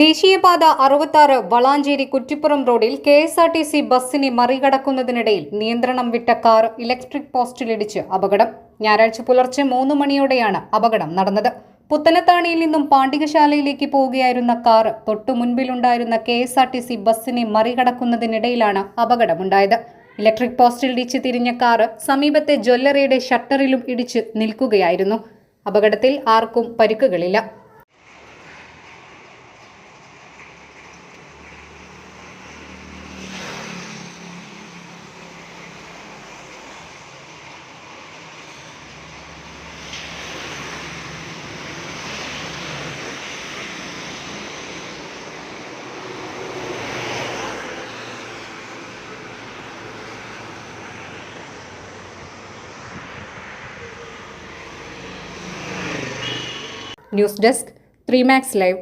ദേശീയപാത അറുപത്താറ് വളാഞ്ചേരി കുറ്റിപ്പുറം റോഡിൽ K S R T C ബസ്സിനെ മറികടക്കുന്നതിനിടയിൽ നിയന്ത്രണം വിട്ട കാർ ഇലക്ട്രിക് പോസ്റ്റിലിടിച്ച് അപകടം. ഞായറാഴ്ച പുലർച്ചെ മൂന്ന് മണിയോടെയാണ് അപകടം നടന്നത്. പുത്തനത്താണിയിൽ നിന്നും പാണ്ഡികശാലയിലേക്ക് പോവുകയായിരുന്ന കാർ തൊട്ടു മുൻപിലുണ്ടായിരുന്ന K S R T C ബസ്സിനെ മറികടക്കുന്നതിനിടയിലാണ് അപകടമുണ്ടായത്. ഇലക്ട്രിക് പോസ്റ്റിൽ ഇടിച്ച് തിരിഞ്ഞ കാർ സമീപത്തെ ജ്വല്ലറിയുടെ ഷട്ടറിലും ഇടിച്ച് നിൽക്കുകയായിരുന്നു. അപകടത്തിൽ ആർക്കും പരിക്കുകളില്ല. News desk three max live